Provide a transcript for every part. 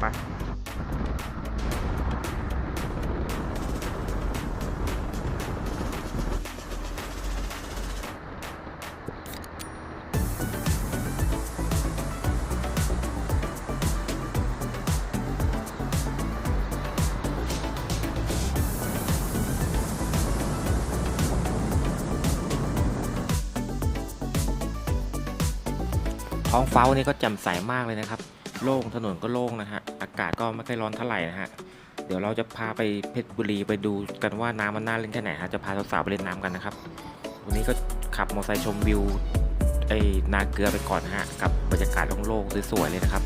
ไปท้องฟ้าวันนี้ก็แจ่มใสมากเลยนะครับ โล่งถนนก็โล่งนะฮะอากาศก็ไม่ค่อยร้อนเท่าไหร่นะฮะเดี๋ยวเราจะพาไปเพชรบุรีไปดูกันว่าน้ำมันน่าเล่นแค่ไหนฮะจะพาสาวๆไปเล่นน้ำกันนะครับ วันนี้ก็ขับมอเตอร์ไซค์ชมวิวไอ้นาเกลือไปก่อนนะฮะกับบรรยากาศโล่งๆสวยๆเลยนะครับ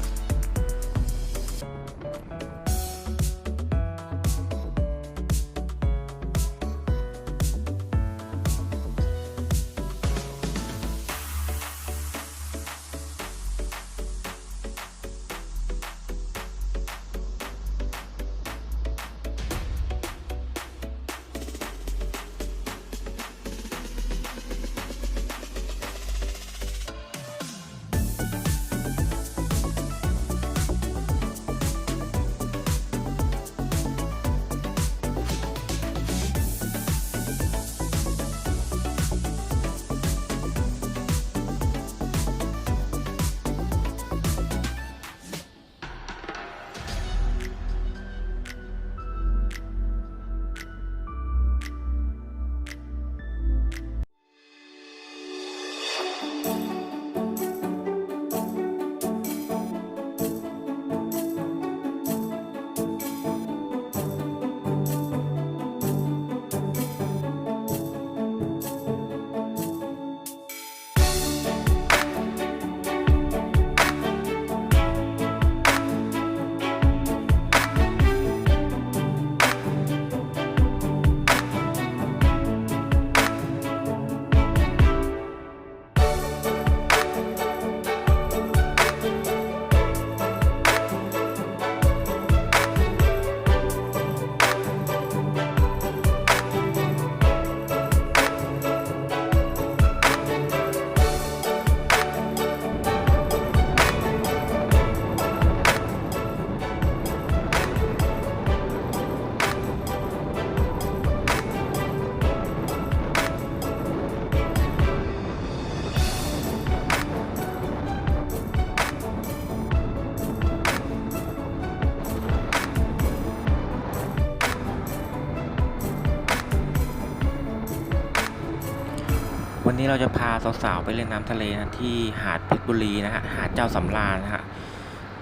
วันนี้เราจะพาสาวๆไปเล่นน้ำทะเลนะที่หาดเพชรบุรีนะฮะหาดเจ้าสำราญนะฮะ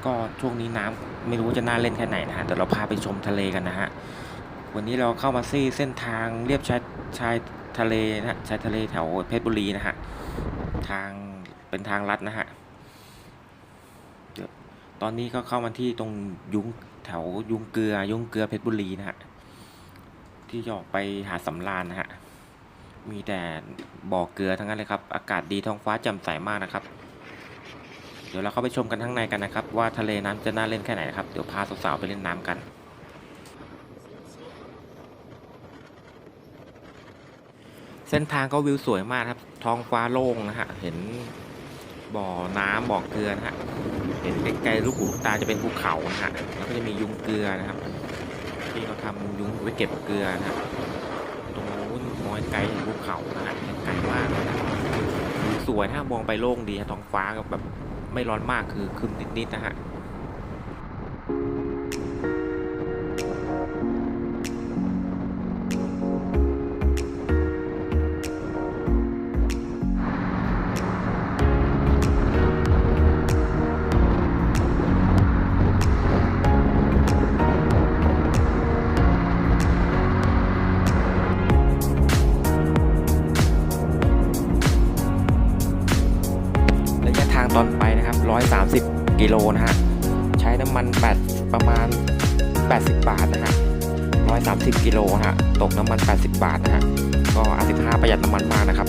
ก็ช่วงนี้น้ำไม่รู้จะน่าเล่นแค่ไหนนะฮะเดี๋ยวเราพาไปชมทะเลกันนะฮะวันนี้เราเข้ามาซี่เส้นทางเรียบชายชายทะเลนะฮะชายทะเลแถวเพชรบุรีนะฮะทางเป็นทางลัดนะฮะตอนนี้ก็เข้ามาที่ตรงยุงแถวยุงเกลือยุงเกลือเพชรบุรีนะฮะที่จะออกไปหาดสำราญนะฮะ มีแต่บ่อเกลือทั้งนั้นเลยครับ อากาศดีท้องฟ้าแจ่มใสมากนะครับ เดี๋ยวเราเข้าไปชมกันข้างในกันนะครับ ว่าทะเลน้ำจะน่าเล่นแค่ไหนนะครับ เดี๋ยวพาสาวๆไปเล่นน้ำกัน เส้นทางก็วิวสวยมากครับ ท้องฟ้าโล่งนะฮะ เห็นบ่อน้ำบ่อเกลือนะฮะ เห็นไกลๆลูกหูตาจะเป็นภูเขานะฮะ แล้วก็จะมียุงเกลือนะครับที่เขาทำยุงไว้เก็บเกลือนะครับ องไกลเห็นภูเขานะฮะไกลมากนะวิวสวยถ้ามองไปโล่งดีท้องฟ้ากับแบบไม่ร้อนมากคือคึมนิดๆนะฮะ กิโลนะฮะ ใช้น้ำมัน8ประมาณ 80 บาทนะฮะ 130 กิโลฮะ ตกน้ำมัน 80 บาทนะฮะ ก็อา15 ประหยัดน้ำมันมากนะครับ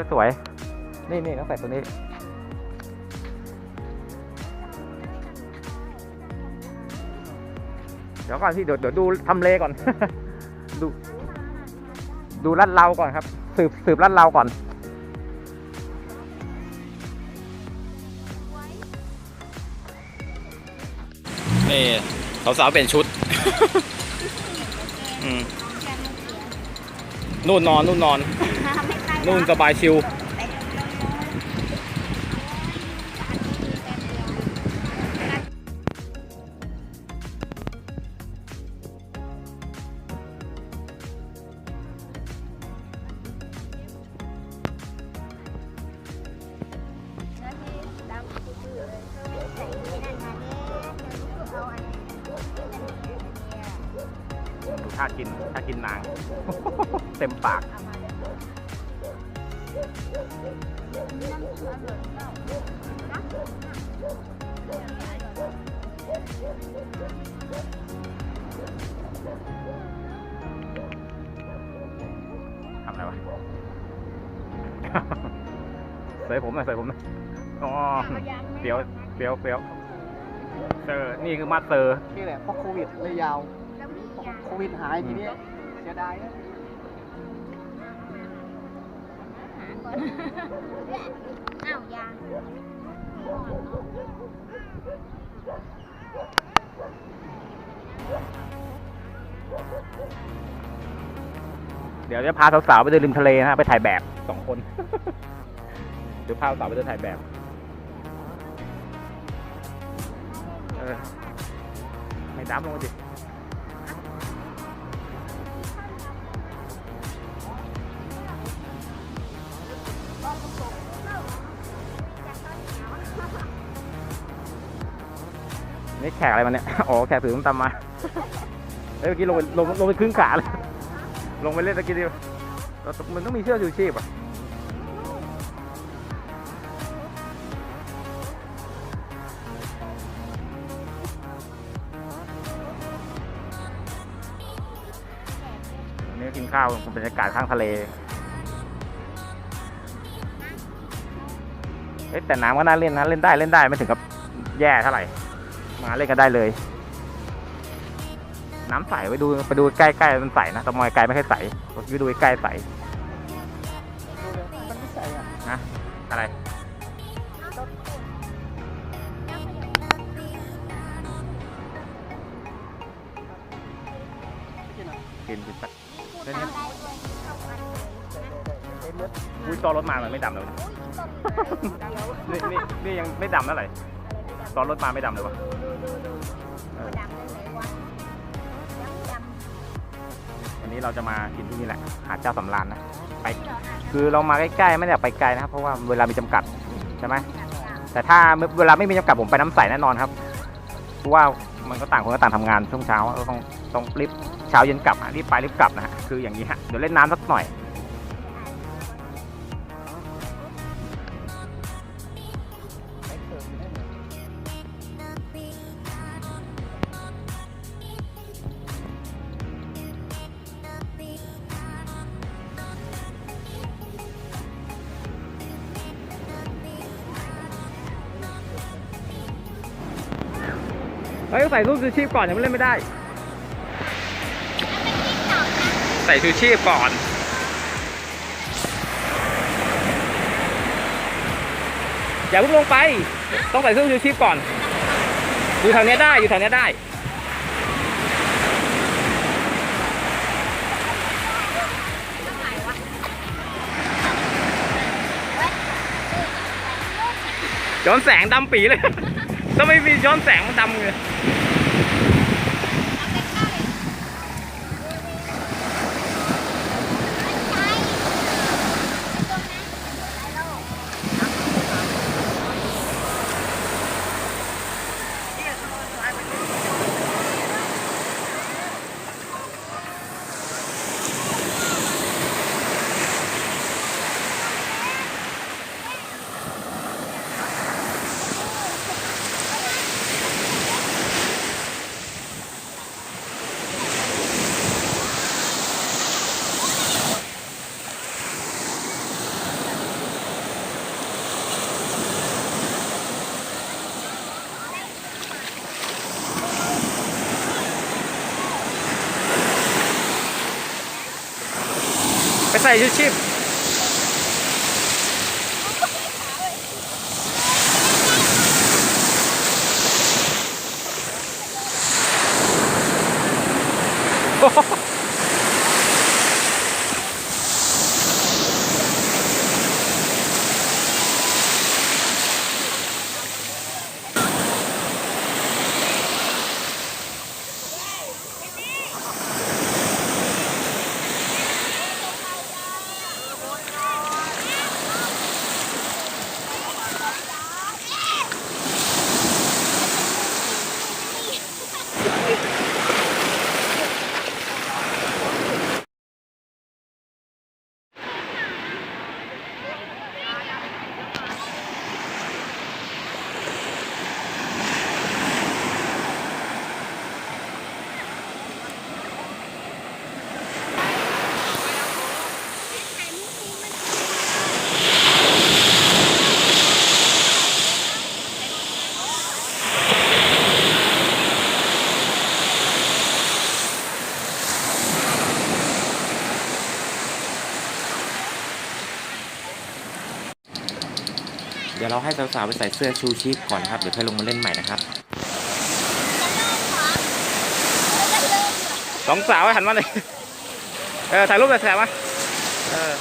สื้อสวย นี่นี่ต้องใส่ตัวนี้ เดี๋ยวก่อนพี่เดี๋ยวเดี๋ยวดูทำเลก่อน ดู ดูลัดเราก่อนครับ สืบสืบลัดเราก่อน นี่สาวๆเป็นชุด อืมนู่นนอนนู่นนอน นู่นสบายชิวดูท่ากินท่ากินนาง เต็มปาก ทำอะไรวะ ใส่ผมหน่อยใส่ผมหน่อยอ๋อเฟี้ยวเฟี้ยวเฟี้ยวเซอร์นี่คือมาสเตอร์ นี่แหละเพราะโควิดเลยยาว โควิดหายทีนี้เสียดายนะ อ้าวยางเดี๋ยวจะพาสาวๆไปเดินริมทะเลนะฮะไปถ่ายแบบสองคน เดี๋ยวพาสาวๆไปเดินถ่ายแบบเออไม่ดับลงมาดิ ขกอะไรมาเนี่ย อ๋อ แขกถือต้มตำมาเอ้ยเมื่อกี้ลงไปลงลงไปครึ่งขาเลย ลงไปเล่นตะกี้ดิเรามันต้องมีเสื้อชูชีพอะวันนี้กินข้าวบรรยากาศข้างทะเลเอ๊ะแต่น้ำก็น่าเล่นนะ เล่นได้เล่นได้ไม่ถึงกับแย่เท่าไหร่ มาเล่นกันได้เลย น้ำใสไปดูไปดูใกล้ๆมันใสนะแตะมอยไกลไม่ค่อยใสไปดูใกล้ใสมันไม่ใสอะนะอะไรกินอะกินไปเล่นด้วยเข้ากันเลยเอ็นเลือดอุ้ยตอนรถมามันไม่ดำเลยนเลยนี่นี่นี่ยังไม่ดำเท่าไหร่ตอนรถมาไม่ดำเลยวะ นี้เราจะมากินที่นี่แหละ หาดเจ้าสำราญนะ ไป คือเรามาใกล้ๆ ไม่ได้อยากไปไกลนะครับ เพราะว่าเวลามีจำกัดใช่ไหม แต่ถ้าเวลาไม่มีจำกัดผมไปน้ำใสแน่นอนครับ เพราะว่ามันก็ต่างคนก็ต่างทำงานช่วงเช้าก็ต้องต้องรีบเช้าเย็นกลับอะรีบไปรีบกลับนะฮะ คืออย่างนี้ฮะ เดี๋ยวเล่นน้ำสักหน่อย เฮ้ยใส่รูปชูชีพก่อนยังไม่เล่นไม่ได้ ใส่ชูชีพก่อนอย่าเพิ่งลงไป ต้องใส่เครื่องชูชีพก่อน อยู่แถวนี้ได้ อยู่แถวนี้ได้ ย้อนแสงดำปีเลย ถ้าไม่มีย้อนแสงมันดำเลย ไปใส่ชูชีพ สาวๆไปใส่เสื้อชูชีพก่อนนะครับ เดี๋ยวค่อยลงมาเล่นใหม่นะครับสองสาวหันมาเลย เออถ่ายรูปแบบแถบมาเออ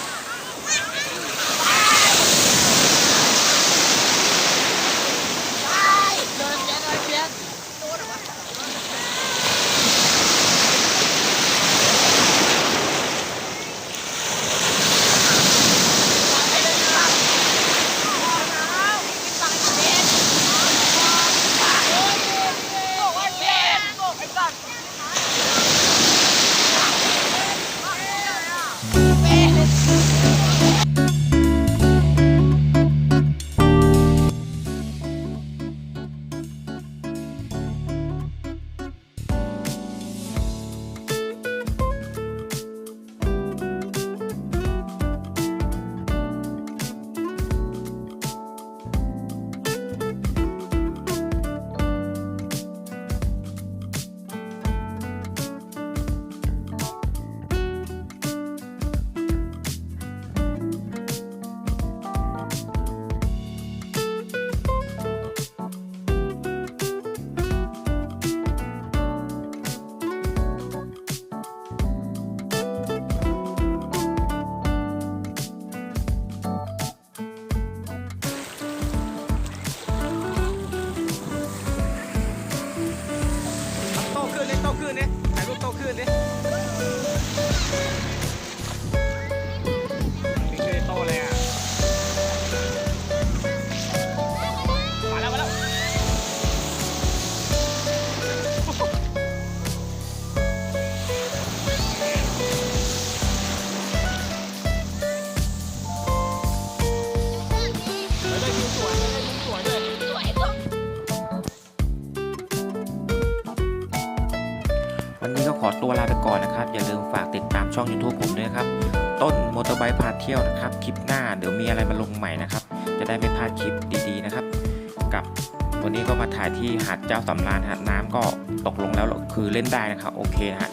ขึ้นเลยโตขึ้นเนี่ยถ่ายรูปโตขึ้นดิ วันนี้ก็ขอตัวลาไปก่อนนะครับ อย่าลืมฝากติดตามช่อง YouTube ผมด้วยครับ ต้นมอเตอร์ไบค์พาเที่ยวนะครับ คลิปหน้าเดี๋ยวมีอะไรมาลงใหม่นะครับ จะได้ไม่พลาดคลิปดีๆนะครับ กับวันนี้ก็มาถ่ายที่หาดเจ้าสำราญหาดน้ำก็ตกลงแล้วคือเล่นได้นะครับ โอเคฮะ